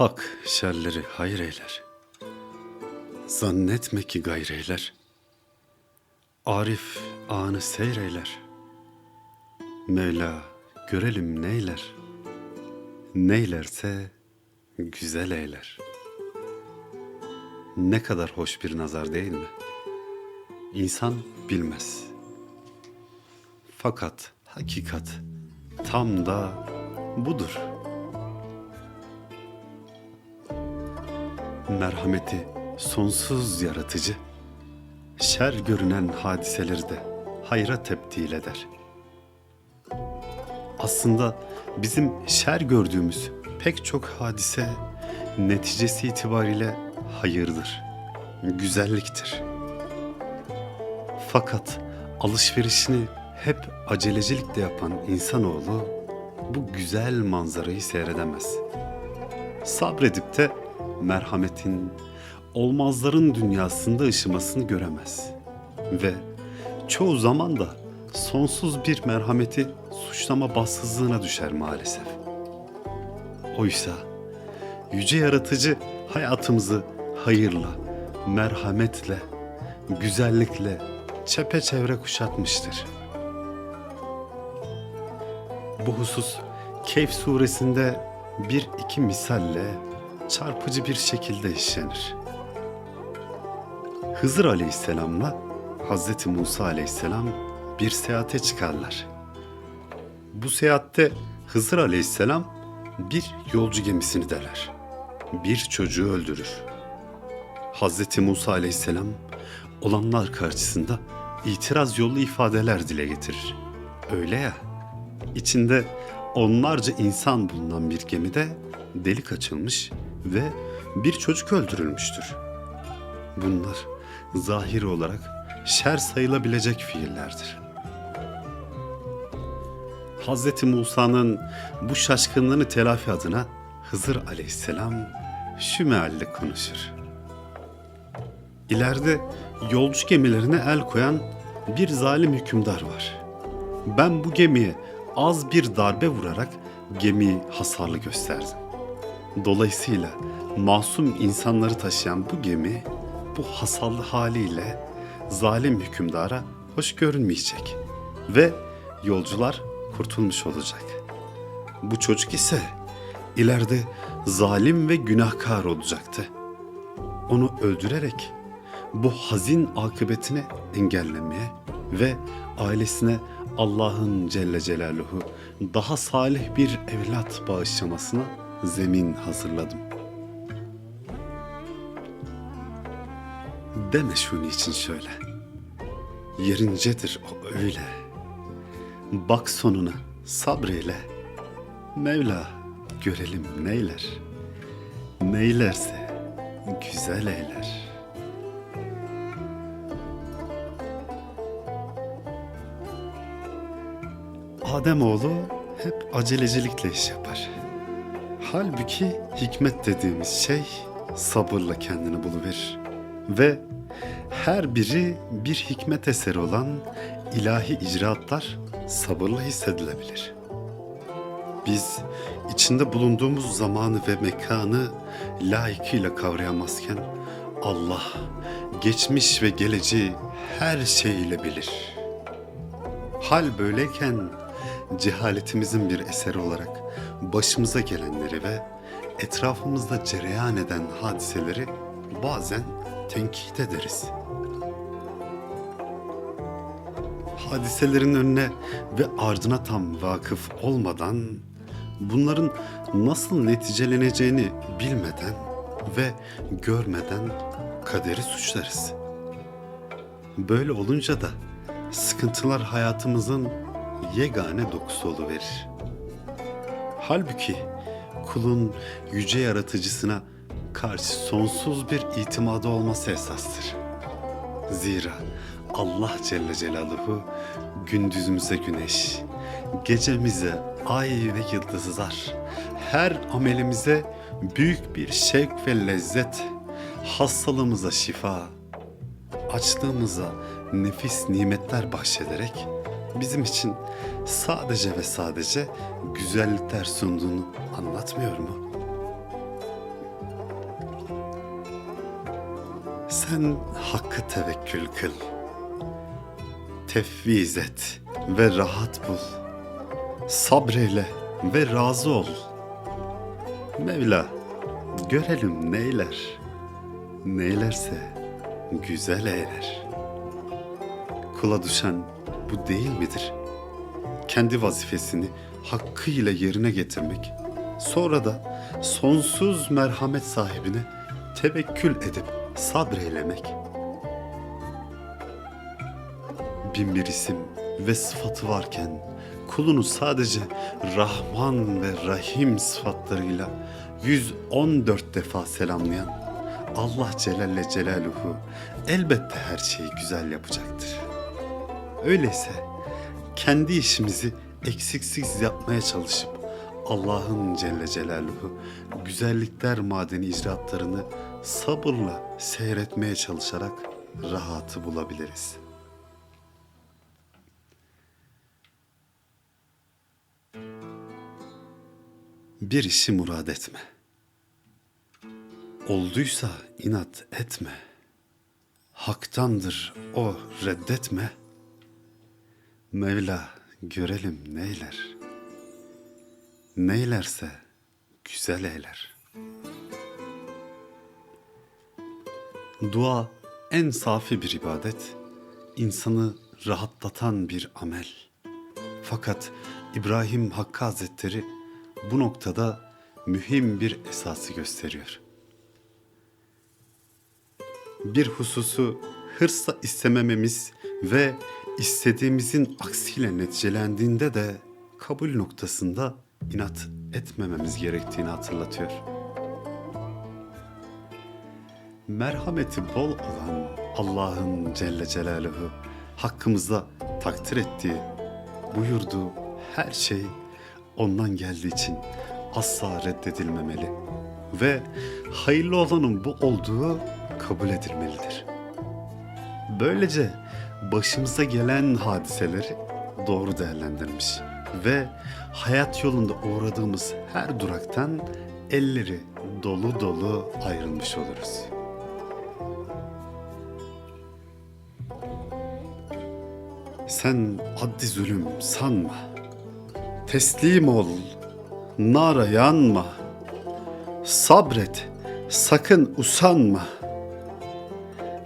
Hak şerleri hayır eyler. Zannetme ki gayreyler. Arif anı seyreyler. Mevla görelim neyler. Neylerse güzel eyler. Ne kadar hoş bir nazar değil mi? İnsan bilmez. Fakat hakikat tam da budur. Merhameti sonsuz yaratıcı, şer görünen hadiseleri de hayra tebdil eder. Aslında bizim şer gördüğümüz pek çok hadise neticesi itibariyle hayırdır, güzelliktir. Fakat alışverişini hep acelecilikle yapan insanoğlu bu güzel manzarayı seyredemez. Sabredip de merhametin, olmazların dünyasında ışımasını göremez. Ve çoğu zaman da sonsuz bir merhameti suçlama bassızlığına düşer maalesef. Oysa yüce yaratıcı hayatımızı hayırla, merhametle, güzellikle çepeçevre kuşatmıştır. Bu husus Keyf suresinde bir iki misalle çarpıcı bir şekilde işlenir. Hızır aleyhisselamla Hazreti Musa aleyhisselam bir seyahate çıkarlar. Bu seyahatte Hızır aleyhisselam bir yolcu gemisini deler. Bir çocuğu öldürür. Hazreti Musa aleyhisselam olanlar karşısında itiraz yolu ifadeler dile getirir. Öyle ya, içinde onlarca insan bulunan bir gemide delik açılmış ve bir çocuk öldürülmüştür. Bunlar zahiri olarak şer sayılabilecek fiillerdir. Hz. Musa'nın bu şaşkınlığını telafi adına Hızır aleyhisselam şu mealle konuşur. İleride yolcu gemilerine el koyan bir zalim hükümdar var. Ben bu gemiye az bir darbe vurarak gemiyi hasarlı gösterdim. Dolayısıyla masum insanları taşıyan bu gemi bu hasarlı haliyle zalim hükümdara hoş görünmeyecek ve yolcular kurtulmuş olacak. Bu çocuk ise ileride zalim ve günahkar olacaktı. Onu öldürerek bu hazin akıbetini engellemeye ve ailesine Allah'ın Celle Celaluhu daha salih bir evlat bağışlamasına zemin hazırladım. Deme şunu için şöyle. Yerincedir o öyle. Bak sonuna sabreyle. Mevla görelim neyler. Neylerse güzel eyler. Ademoğlu hep acelecilikle iş yapar. Halbuki hikmet dediğimiz şey sabırla kendini buluverir. Ve her biri bir hikmet eseri olan ilahi icraatlar sabırla hissedilebilir. Biz içinde bulunduğumuz zamanı ve mekanı layıkıyla kavrayamazken Allah geçmiş ve geleceği her şeyiyle bilir. Hal böyleyken cehaletimizin bir eseri olarak başımıza gelenleri ve etrafımızda cereyan eden hadiseleri bazen tenkit ederiz. Hadiselerin önüne ve ardına tam vakıf olmadan bunların nasıl neticeleneceğini bilmeden ve görmeden kaderi suçlarız. Böyle olunca da sıkıntılar hayatımızın yegane dokusu oluverir. Halbuki kulun yüce yaratıcısına karşı sonsuz bir itimadı olması esastır. Zira Allah Celle Celaluhu gündüzümüze güneş, gecemize ay ve yıldızlar, her amelimize büyük bir şevk ve lezzet, hastalığımıza şifa, açlığımıza nefis nimetler bahşederek bizim için sadece ve sadece güzellikler sunduğunu anlatmıyor mu? Sen hakkı tevekkül kıl. Tefviz et ve rahat bul. Sabreyle ve razı ol. Mevla görelim neyler. Neylerse güzel eyler. Kula düşen bu değil midir? Kendi vazifesini hakkıyla yerine getirmek. Sonra da sonsuz merhamet sahibine tevekkül edip sabreylemek. Bin bir isim ve sıfatı varken kulunu sadece Rahman ve Rahim sıfatlarıyla 114 defa selamlayan Allah Celle Celaluhu elbette her şeyi güzel yapacaktır. Öyleyse kendi işimizi eksiksiz yapmaya çalışıp Allah'ın Celle Celaluhu güzellikler madeni icraatlarını sabırla seyretmeye çalışarak rahatı bulabiliriz. Bir işi murad etme. Olduysa inat etme. Haktandır o reddetme. Mevla görelim neyler. Neylerse güzel eyler. Dua en safi bir ibadet, insanı rahatlatan bir amel. Fakat İbrahim Hakkı Hazretleri bu noktada mühim bir esası gösteriyor. Bir hususu hırsla istemememiz ve istediğimizin aksiyle neticelendiğinde de kabul noktasında inat etmememiz gerektiğini hatırlatıyor. Merhameti bol olan Allah'ın Celle Celaluhu hakkımızda takdir ettiği, buyurduğu her şey ondan geldiği için asla reddedilmemeli ve hayırlı olanın bu olduğu kabul edilmelidir. Böylece başımıza gelen hadiseleri doğru değerlendirmiş ve hayat yolunda uğradığımız her duraktan elleri dolu dolu ayrılmış oluruz. Sen addi zulüm sanma. Teslim ol, nara yanma. Sabret, sakın usanma.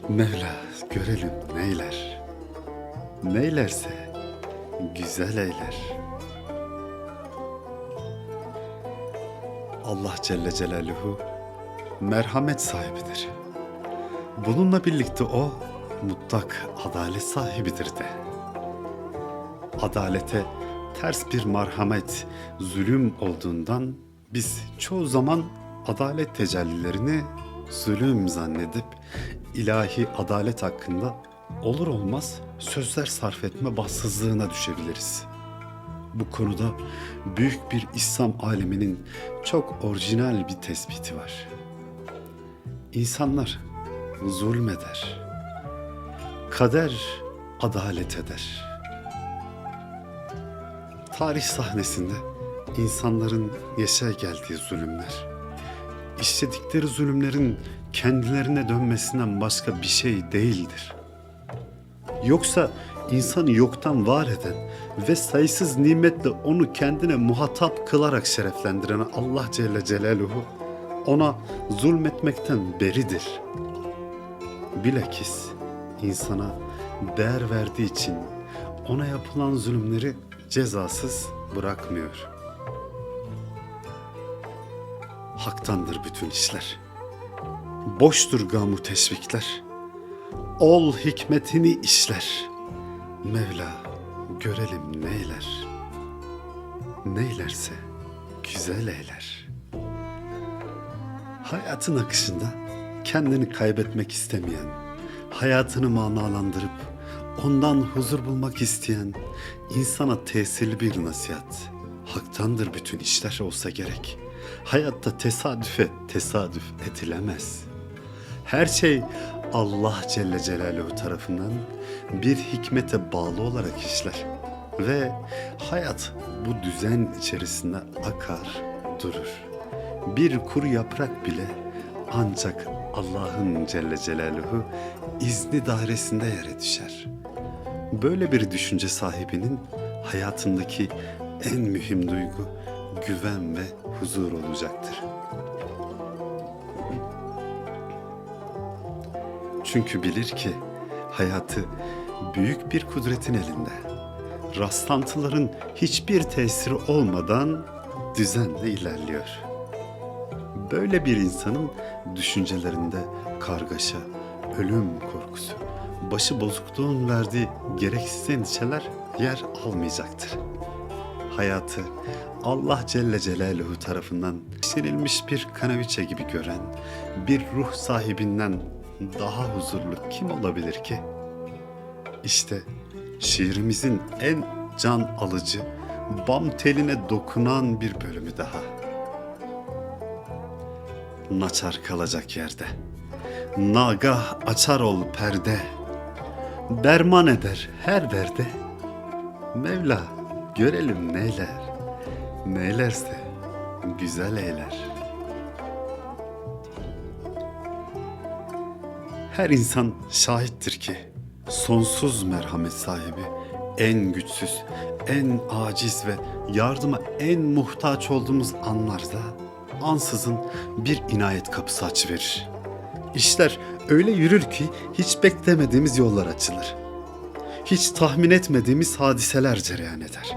Mevla görelim neyler. Neylerse güzel eyler. Allah Celle Celaluhu merhamet sahibidir. Bununla birlikte o mutlak adalet sahibidir de. Adalete ters bir merhamet, zulüm olduğundan biz çoğu zaman adalet tecellilerini zulüm zannedip ilahi adalet hakkında olur olmaz sözler sarf etme bahtsızlığına düşebiliriz. Bu konuda büyük bir İslam aleminin çok orijinal bir tespiti var. İnsanlar zulmeder. Kader adalet eder. Tarih sahnesinde insanların yaşaya geldiği zulümler, işledikleri zulümlerin kendilerine dönmesinden başka bir şey değildir. Yoksa insanı yoktan var eden ve sayısız nimetle onu kendine muhatap kılarak şereflendiren Allah Celle Celaluhu ona zulmetmekten beridir. Bilakis insana değer verdiği için ona yapılan zulümleri cezasız bırakmıyor. Haktandır bütün işler. Boştur gamu teşvikler. Ol hikmetini işler. Mevla görelim neyler. Neylerse güzel eyler. Hayatın akışında kendini kaybetmek istemeyen, hayatını manalandırıp ondan huzur bulmak isteyen insana tesirli bir nasihat. Haktandır bütün işler olsa gerek. Hayatta tesadüfe tesadüf edilemez. Her şey Allah Celle Celaluhu tarafından bir hikmete bağlı olarak işler. Ve hayat bu düzen içerisinde akar, durur. Bir kuru yaprak bile ancak Allah'ın Celle Celaluhu izni dairesinde yere düşer. Böyle bir düşünce sahibinin hayatındaki en mühim duygu güven ve huzur olacaktır. Çünkü bilir ki hayatı büyük bir kudretin elinde. Rastlantıların hiçbir tesiri olmadan düzenle ilerliyor. Böyle bir insanın düşüncelerinde kargaşa, ölüm korkusu, başı bozukluğun verdiği gereksiz endişeler yer almayacaktır. Hayatı Allah Celle Celaluhu tarafından serilmiş bir kanaviçe gibi gören bir ruh sahibinden daha huzurlu kim olabilir ki? İşte şiirimizin en can alıcı, bam teline dokunan bir bölümü daha. Naçar kalacak yerde. Nagah açar ol perde. Derman eder her derde. Mevla görelim neyler. Neylerse güzel eyler. Her insan şahittir ki sonsuz merhamet sahibi, en güçsüz, en aciz ve yardıma en muhtaç olduğumuz anlarda ansızın bir inayet kapısı açıverir. İşler öyle yürür ki hiç beklemediğimiz yollar açılır. Hiç tahmin etmediğimiz hadiseler cereyan eder.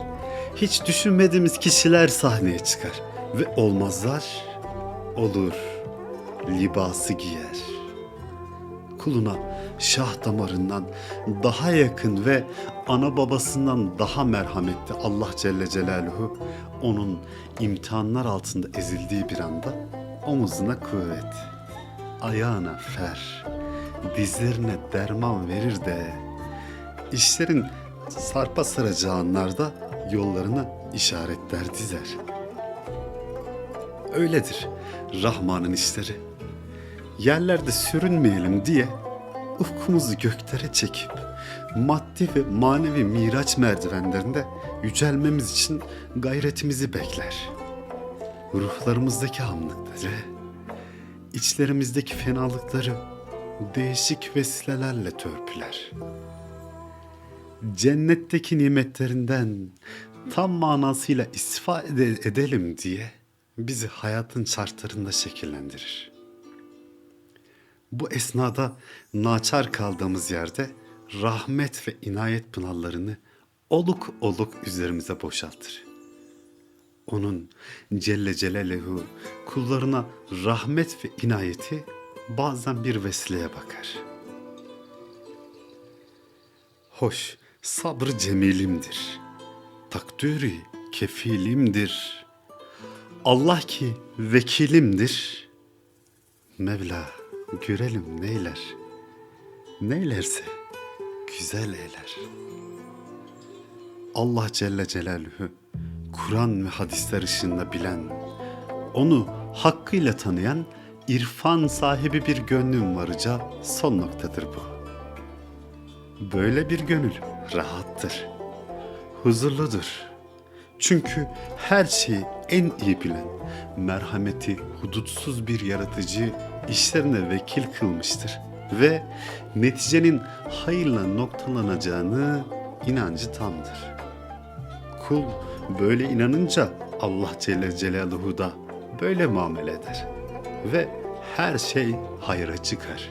Hiç düşünmediğimiz kişiler sahneye çıkar ve olmazlar olur. Libası giyer kuluna şah damarından daha yakın ve ana babasından daha merhametli Allah Celle Celaluhu onun imtihanlar altında ezildiği bir anda omuzuna kuvvet, ayağına fer, dizlerine derman verir de işlerin sarpa saracağı anlarda yollarına işaretler dizer. Öyledir Rahman'ın işleri yerlerde sürünmeyelim diye ufkumuzu göklere çekip maddi ve manevi miraç merdivenlerinde yücelmemiz için gayretimizi bekler. Ruhlarımızdaki hamlıkları, içlerimizdeki fenalıkları değişik vesilelerle törpüler. Cennetteki nimetlerinden tam manasıyla istifade edelim diye bizi hayatın şartlarında şekillendirir. Bu esnada naçar kaldığımız yerde rahmet ve inayet pınarlarını oluk oluk üzerimize boşaltır. Onun Celle Celaluhu kullarına rahmet ve inayeti bazen bir vesileye bakar. Hoş, sabrı cemilimdir. Takdiri kefilimdir. Allah ki vekilimdir. Mevla görelim neyler. Neylerse güzel eyler. Allah Celle Celaluhu Kur'an ve hadisler ışığında bilen, onu hakkıyla tanıyan irfan sahibi bir gönlüm varacağı son noktadır bu. Böyle bir gönül rahattır, huzurludur. Çünkü her şeyi en iyi bilen, merhameti hudutsuz bir yaratıcı işlerine vekil kılmıştır ve neticenin hayırla noktalanacağını inancı tamdır. Kul böyle inanınca Allah Celle Celaluhu da böyle muamele eder ve her şey hayra çıkar.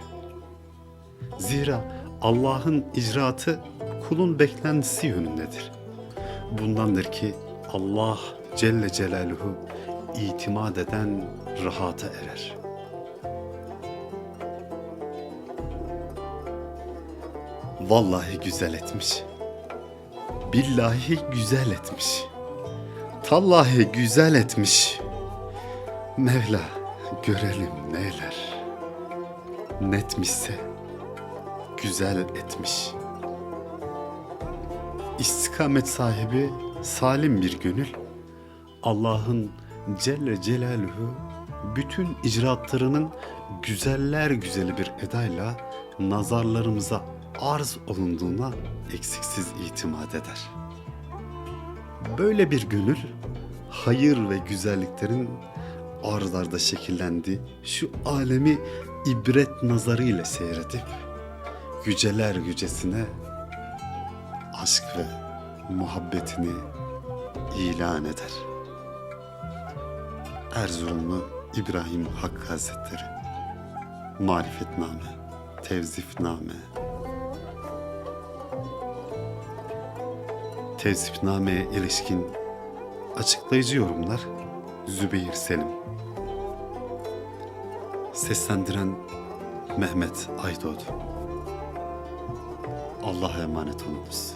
Zira Allah'ın icraatı kulun beklentisi yönündedir. Bundandır ki Allah Celle Celaluhu itimat eden rahata erer. Vallahi güzel etmiş. Billahi güzel etmiş. Tallahi güzel etmiş. Mevla görelim neyler. Netmişse güzel etmiş. İstikamet sahibi salim bir gönül Allah'ın Celle Celaluhu bütün icraatlarının güzeller güzeli bir edayla nazarlarımıza arz olunduğuna eksiksiz itimat eder. Böyle bir gönül hayır ve güzelliklerin arzlarda şekillendi. Şu alemi ibret nazarı ile seyredip yüceler yücesine aşk ve muhabbetini ilan eder. Erzurumlu İbrahim Hakkı Hazretleri Marifetname, Tevzifname Tevzifname'ye ilişkin açıklayıcı yorumlar Zübeyir Selim Seslendiren Mehmet Aydoğdu Allah'a emanet olunuz.